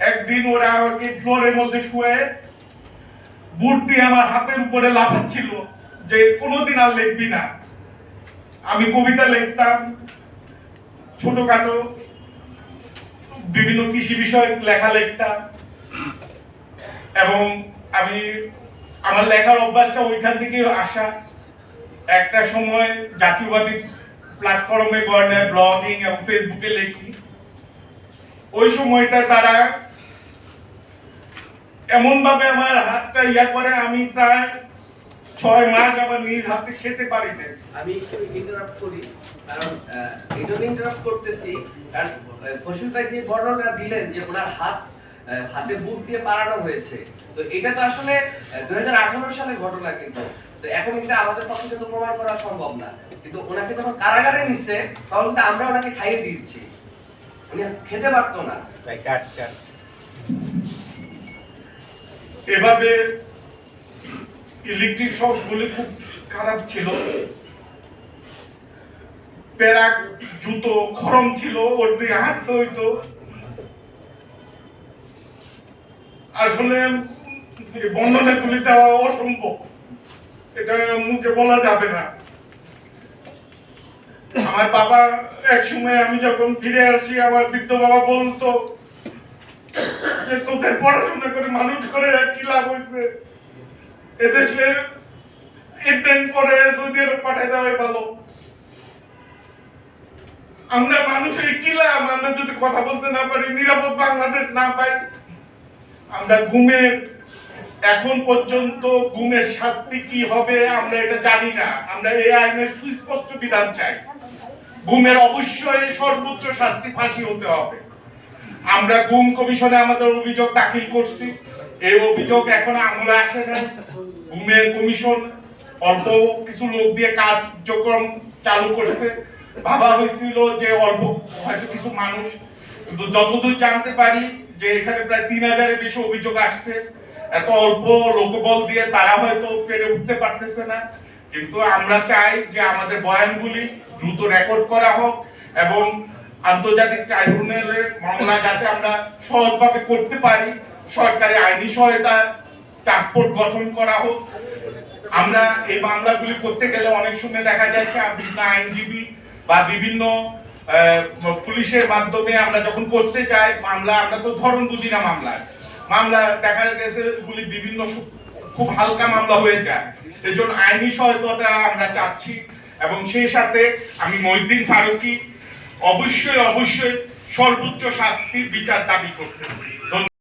একদিন ওরা আমাকে ফ্লোরের মধ্যে শুয়ে বুট দিয়ে আমার হাতের উপরে লাফাচ্ছিল যে কোনোদিন আর লিখবি না। আমি কবিতা লিখতাম, ছোটখাটো বিভিন্ন কৃষি বিষয়ে লেখা লিখতাম এবং আমি, আমার লেখার অভ্যাসটা ওইখান থেকে আসা। একটা সময় জাতীয়বাদী প্ল্যাটফর্মে গড়ে ব্লগিং এবং ফেসবুকে লেখি। ওই সময়টা তারা এমন ভাবে আমার হাতটা ইয়া করে আমি প্রায় ছয় মাস আবার নিজ হাতে খেতে পারি না আমি একটু ইন্টারাপ্ট করি কারণ আহ, এই জন্য ইন্টারাপ্ট করতেছি কারণ ফসিল ভাই যে বর্ণনা দিলেন যে ওনার হাত হাতে বুট দিয়ে পাড়ানো হয়েছে তো এটা তো আসলে দুই হাজার আঠারো সালের ঘটনা কিন্তু। তো এখন কিন্তু আমাদের পক্ষে কিন্তু প্রমাণ করা সম্ভব না। কিন্তু ওনাকে যখন কারাগারে নিচ্ছে তখন কিন্তু আমরা ওনাকে খাইয়ে দিচ্ছি। উনি খেতে পারতো না। এভাবে ইলেকট্রিক শকগুলি খুব খারাপ ছিল। প্যারাক জুতো খরম ছিল, ওর দিয়ে হাঁটতে হইতো। আসলে এই বর্ণনাগুলি দেওয়া অসম্ভব। এটা মুখে বলা যাবে না। আমার বাবা এক সময় আমি যখন ফিরে আসি, আমার বৃদ্ধ বাবা বলতো যে তোদের পড়াশোনা করে মানুষ করে কি লাভ হয়েছে এদেশে ইন্টার্ন করে সৌদি আরব দেওয়াই ভালো। আমরা মানুষের কি লাভ? আমরা যদি কথা বলতে না পারি, নিরাপদ বাংলাদেশ না পাই, আমরা এখন পর্যন্ত ঘুমের শাস্তি কি হবে আমরা এটা জানি না। আমরা এই আইনের সুস্পষ্ট বিধান চাই। ঘুমের অবশ্যই সর্বোচ্চ শাস্তি ফাঁসি হতে হবে। আমরা গুম কমিশনে আমাদের অভিযোগ দাখিল করছি। এই অভিযোগ এখন আমলে আসে না গুমের কমিশন অল্প কিছু লোক দিয়ে কার্যক্রম চালু করছে। ভাবা হয়েছিল যে অল্প হয়তো কিছু মানুষ। কিন্তু যতদূর জানতে পারি যে এখানে প্রায় তিন হাজারের বেশি অভিযোগ আসছে। এত অল্প লোকবল দিয়ে তারা হয়তো পেরে উঠতে পারতেছে না। কিন্তু আমরা চাই যে আমাদের বয়ানগুলি দ্রুত রেকর্ড করা হোক এবং আন্তর্জাতিক ট্রাইব্যুনালের মামলা যাতে আমরা সহজভাবে করতে পারি, সরকারি আইনি সহায়তা ট্রান্সপোর্ট গঠন করা হোক। আমরা এই মামলাগুলি করতে গেলে অনেক সময় দেখা যাচ্ছে বিভিন্ন আইনজীবী বা বিভিন্ন পুলিশের মাধ্যমে আমরা যখন করতে চাই মামলা, আমরা তো ধরন বুঝি না মামলা দেখা গেছে গুলি বিভিন্ন খুব হালকা মামলা হয়ে যায়। এই জন্য আইনি সহায়তাটা আমরা চাচ্ছি। এবং সেই সাথে আমি মহিউদ্দিন ফারুকি অবশ্যই অবশ্যই সর্বোচ্চ শাস্তির বিচার দাবি করতেছি